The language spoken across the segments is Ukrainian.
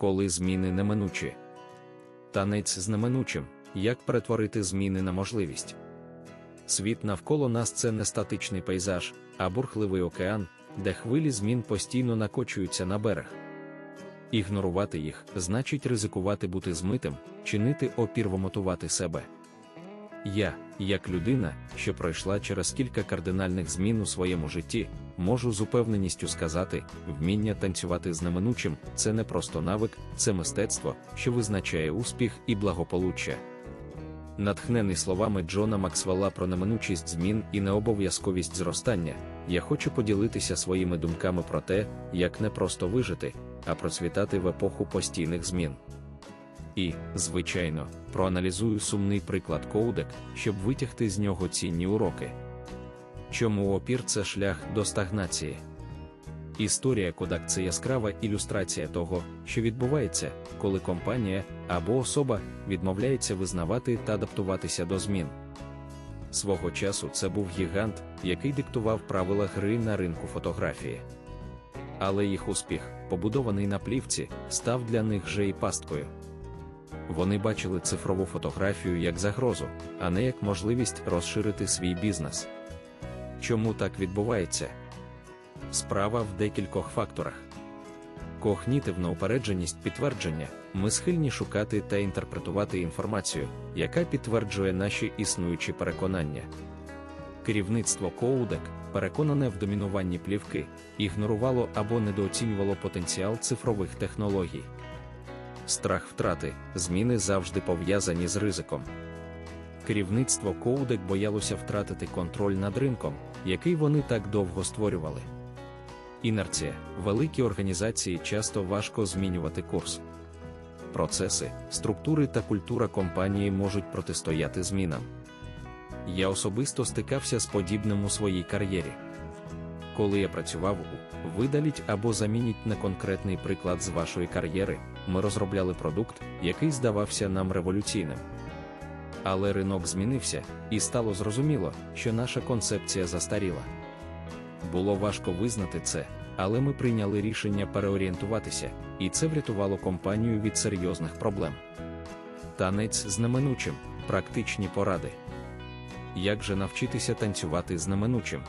коли зміни неминучі. Танець з неминучим, як перетворити зміни на можливість. Світ навколо нас це не статичний пейзаж, а бурхливий океан, де хвилі змін постійно накочуються на берег. Ігнорувати їх значить ризикувати бути змитим, чинити опір вимотувати себе. Я, як людина, що пройшла через кілька кардинальних змін у своєму житті, можу з упевненістю сказати, вміння танцювати з неминучим це не просто навик, це мистецтво, що визначає успіх і благополуччя. Натхнений словами Джона Максвелла про неминучість змін і необов'язковість зростання, я хочу поділитися своїми думками про те, як не просто вижити, а процвітати в епоху постійних змін. І, звичайно, проаналізую сумний приклад коудек, щоб витягти з нього цінні уроки. Чому опір це шлях до стагнації? Історія Кодак це яскрава ілюстрація того, що відбувається, коли компанія або особа відмовляється визнавати та адаптуватися до змін. Свого часу це був гігант, який диктував правила гри на ринку фотографії. Але їх успіх, побудований на плівці, став для них же і пасткою. Вони бачили цифрову фотографію як загрозу, а не як можливість розширити свій бізнес. Чому так відбувається? Справа в декількох факторах. Когнітивна упередженість підтвердження ми схильні шукати та інтерпретувати інформацію, яка підтверджує наші існуючі переконання. Керівництво Коудек, переконане в домінуванні плівки, ігнорувало або недооцінювало потенціал цифрових технологій. Страх втрати, зміни завжди пов'язані з ризиком. Керівництво Коудек боялося втратити контроль над ринком, який вони так довго створювали. Інерція, великі організації часто важко змінювати курс. Процеси, структури та культура компанії можуть протистояти змінам. Я особисто стикався з подібним у своїй кар'єрі. Коли я працював у видаліть або замініть на конкретний приклад з вашої кар'єри, ми розробляли продукт, який здавався нам революційним. Але ринок змінився, і стало зрозуміло, що наша концепція застаріла. Було важко визнати це, але ми прийняли рішення переорієнтуватися, і це врятувало компанію від серйозних проблем. Танець з неминучим, практичні поради. Як же навчитися танцювати з неминучим?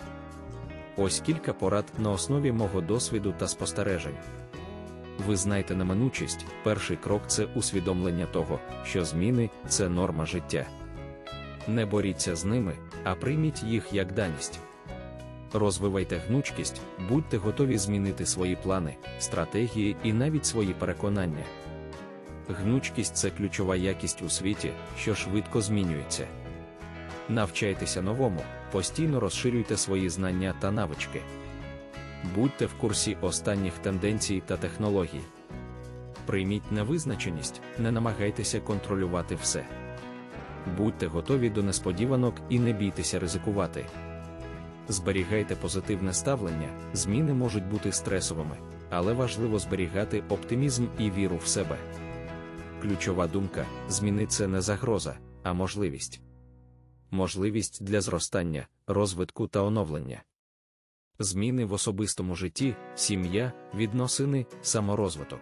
Ось кілька порад на основі мого досвіду та спостережень. Ви знаєте неминучість, перший крок це усвідомлення того, що зміни це норма життя. Не боріться з ними, а прийміть їх як даність. Розвивайте гнучкість, будьте готові змінити свої плани, стратегії і навіть свої переконання. Гнучкість це ключова якість у світі, що швидко змінюється. Навчайтеся новому, постійно розширюйте свої знання та навички. Будьте в курсі останніх тенденцій та технологій. Прийміть невизначеність, не намагайтеся контролювати все. Будьте готові до несподіванок і не бійтеся ризикувати. Зберігайте позитивне ставлення, зміни можуть бути стресовими, але важливо зберігати оптимізм і віру в себе. Ключова думка: зміни це не загроза, а можливість. Можливість для зростання, розвитку та оновлення. Зміни в особистому житті, сім'я, відносини, саморозвиток.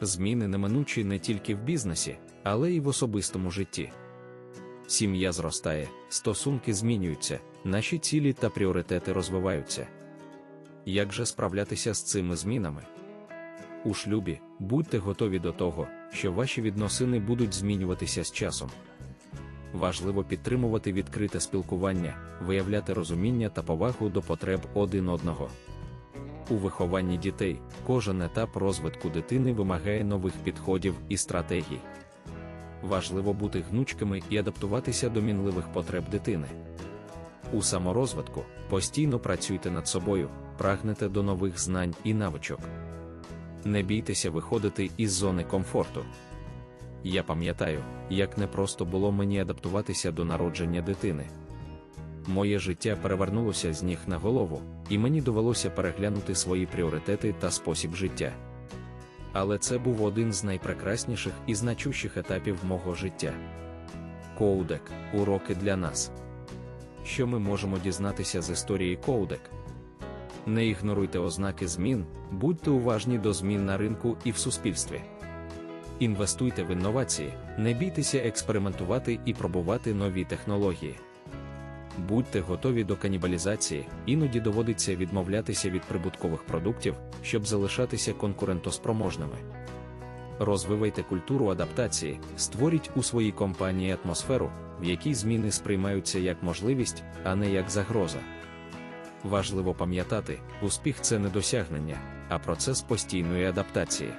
Зміни неминучі не тільки в бізнесі, але й в особистому житті. Сім'я зростає, стосунки змінюються, наші цілі та пріоритети розвиваються. Як же справлятися з цими змінами? У шлюбі будьте готові до того, що ваші відносини будуть змінюватися з часом. Важливо підтримувати відкрите спілкування, виявляти розуміння та повагу до потреб один одного. У вихованні дітей кожен етап розвитку дитини вимагає нових підходів і стратегій. Важливо бути гнучкими і адаптуватися до мінливих потреб дитини. У саморозвитку постійно працюйте над собою, прагнете до нових знань і навичок. Не бійтеся виходити із зони комфорту. Я пам'ятаю, як непросто було мені адаптуватися до народження дитини. Моє життя перевернулося з ніг на голову, і мені довелося переглянути свої пріоритети та спосіб життя. Але це був один з найпрекрасніших і значущих етапів мого життя. Коудек уроки для нас. Що ми можемо дізнатися з історії Коудек? Не ігноруйте ознаки змін, будьте уважні до змін на ринку і в суспільстві. Інвестуйте в інновації, не бійтеся експериментувати і пробувати нові технології. Будьте готові до канібалізації, іноді доводиться відмовлятися від прибуткових продуктів, щоб залишатися конкурентоспроможними. Розвивайте культуру адаптації, створіть у своїй компанії атмосферу, в якій зміни сприймаються як можливість, а не як загроза. Важливо пам'ятати, успіх це не досягнення, а процес постійної адаптації.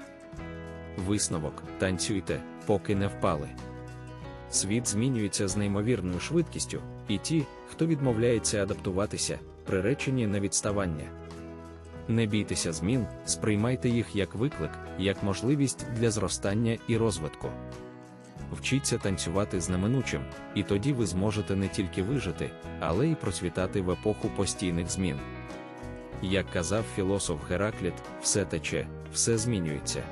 Висновок танцюйте, поки не впали. Світ змінюється з неймовірною швидкістю, і ті, хто відмовляється адаптуватися, приречені на відставання. Не бійтеся змін, сприймайте їх як виклик, як можливість для зростання і розвитку. Вчіться танцювати з неминучим, і тоді ви зможете не тільки вижити, але й процвітати в епоху постійних змін. Як казав філософ Геракліт, все тече, все змінюється.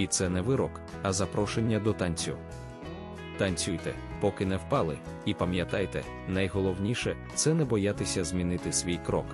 І це не вирок, а запрошення до танцю. Танцюйте, поки не впали, і пам'ятайте, найголовніше це не боятися змінити свій крок.